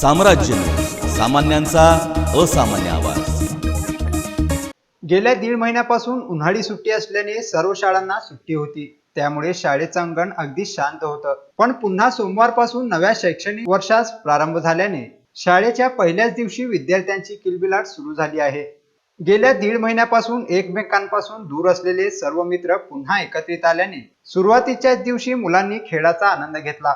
साम्राज्य सामान्यांचा असामान्य आवाज. गेल्या दीड महिन्यापासून उन्हाळी सुट्टी असल्याने सर्व शाळांना सुट्टी होती. त्यामुळे शाळेचं अंगण अगदी शांत होतं. पण पुन्हा सोमवारपासून नव्या शैक्षणिक वर्षास प्रारंभ झाल्याने शाळेच्या पहिल्याच दिवशी विद्यार्थ्यांची किलबिलाट सुरू झाली आहे. गेल्या दीड महिन्यापासून एकमेकांपासून दूर असलेले सर्व मित्र पुन्हा एकत्रित आल्याने सुरुवातीच्याच दिवशी मुलांनी खेळाचा आनंद घेतला.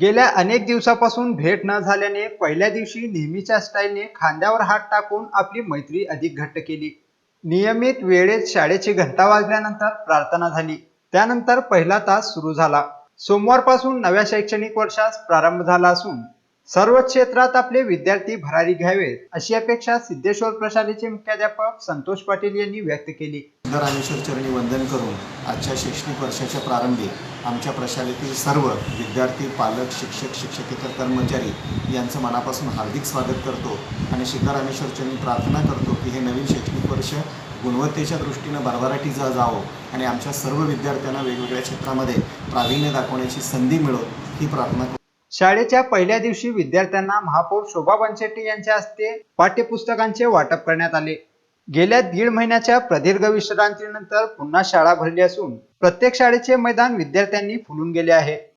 गेल्या अनेक दिवसापासून भेट न झाल्याने पहिल्या दिवशी नेहमीच्या स्टाईलने खांद्यावर हात टाकून आपली मैत्री अधिक घट्ट केली. नियमित वेळेत शाळेची घंटा वाजल्यानंतर प्रार्थना झाली. त्यानंतर पहिला तास सुरू झाला. सोमवारपासून नव्या शैक्षणिक वर्षास प्रारंभ झाला असून सर्व क्षेत्रात आपले विद्यार्थी भरारी घ्यावेत अशी अपेक्षा सिद्धेश्वर प्रशालेचे मुख्याध्यापक संतोष पाटील यांनी व्यक्त केली. रामेश्वर चरणी वंदन करून आजच्या शैक्षणिक वर्षाच्या प्रारंभी आमच्या प्रशालेतील सर्व विद्यार्थी पालक शिक्षक शिक्षकेतर कर्मचारी यांचं मनापासून हार्दिक स्वागत करतो आणि रामेश्वर चरणी प्रार्थना करतो की हे नवीन शैक्षणिक वर्ष गुणवत्तेच्या दृष्टीनं भरभराटीचा जावो आणि आमच्या सर्व विद्यार्थ्यांना वेगवेगळ्या क्षेत्रामध्ये प्रावीण्य दाखवण्याची संधी मिळो ही प्रार्थना शाळेच्या पहिल्या दिवशी विद्यार्थ्यांना महापौर शोभा बनशेट्टी यांच्या हस्ते पाठ्यपुस्तकांचे वाटप करण्यात आले. गेल्या दीड महिन्याच्या प्रदीर्घ विश्रांतीनंतर पुन्हा शाळा भरली असून प्रत्येक शाळेचे मैदान विद्यार्थ्यांनी फुलून गेले आहे.